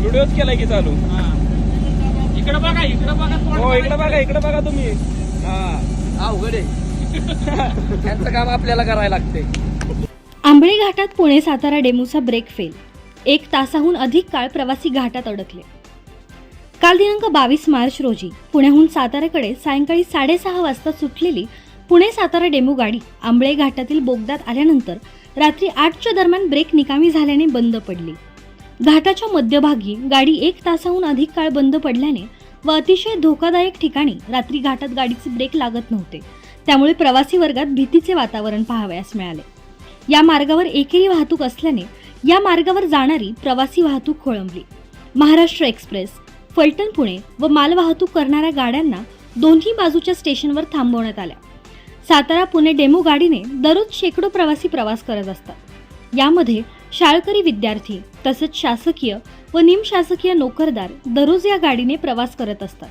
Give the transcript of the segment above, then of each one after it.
व्हिडिओच केलाय की चालू? इकडे बघा इकडे बघा हो, इकडे बघा इकडे बघा तुम्ही. हा. त्यांचं काम आपल्याला करायला लागते. आंबळी घाटात पुणे सातारा डेमूचा ब्रेक फेल. एक तासाहून अधिक काळ प्रवासी घाटात अडकले. काल दिनांक बावीस मार्च रोजी पुण्याहून साताऱ्याकडे सायंकाळी साडेसहा वाजता सुटलेली पुणे सातारा डेमो गाडी आंबळे घाटातील बोगद्यात आल्यानंतर रात्री आठच्या दरम्यान ब्रेक निकामी झाल्याने बंद पडली. घाटाच्या मध्यभागी गाडी एक तासाहून अधिक काळ बंद पडल्याने व अतिशय धोकादायक ठिकाणी रात्री घाटात गाडीचे ब्रेक लागत नव्हते. त्यामुळे प्रवासी वर्गात भीतीचे वातावरण पाहावयास मिळाले. या मार्गावर एकेरी वाहतूक असल्याने या मार्गावर जाणारी प्रवासी वाहतूक खोळंबली. महाराष्ट्र एक्सप्रेस फलटण पुणे व मालवाहतूक करणाऱ्या गाड्यांना दोन्ही बाजूच्या स्टेशनवर थांबवण्यात आल्या. सातारा पुणे डेमो गाडीने दररोज शेकडो प्रवासी प्रवास करत असतात. यामध्ये शाळकरी विद्यार्थी तसेच शासकीय व निमशासकीय नोकरदार दररोज या गाडीने प्रवास करत असतात.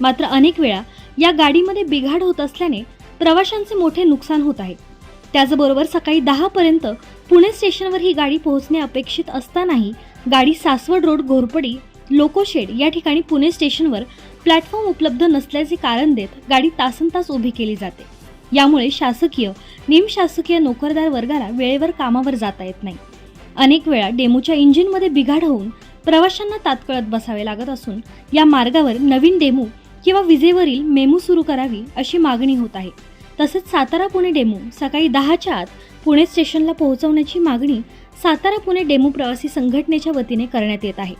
मात्र अनेक वेळा या गाडीमध्ये बिघाड होत असल्याने प्रवाशांचे मोठे नुकसान होत आहे. त्याचबरोबर सकाळी दहापर्यंत पुणे स्टेशनवर ही गाडी पोहोचणे अपेक्षित असतानाही गाडी सासवड रोड घोरपडी लोकोशेड या ठिकाणी पुणे स्टेशनवर प्लॅटफॉर्म उपलब्ध नसल्याचे कारण देत गाडी तासनतास उभी केली जाते. यामुळे शासकीय निमशासकीय नोकरदार वर्गाला वेळेवर कामावर जाता येत नाही. अनेक वेळा डेमोच्या इंजिनमध्ये बिघाड होऊन प्रवाशांना तात्कळत बसावे लागत असून या मार्गावर नवीन डेमो किंवा विजेवरील मेमू सुरू करावी अशी मागणी होत आहे. तसेच सातारा पुणे डेमो सकाळी दहाच्या आत पुणे स्टेशनला पोहोचवण्याची मागणी सातारा पुणे डेमो प्रवासी संघटनेच्या वतीने करण्यात येत आहे.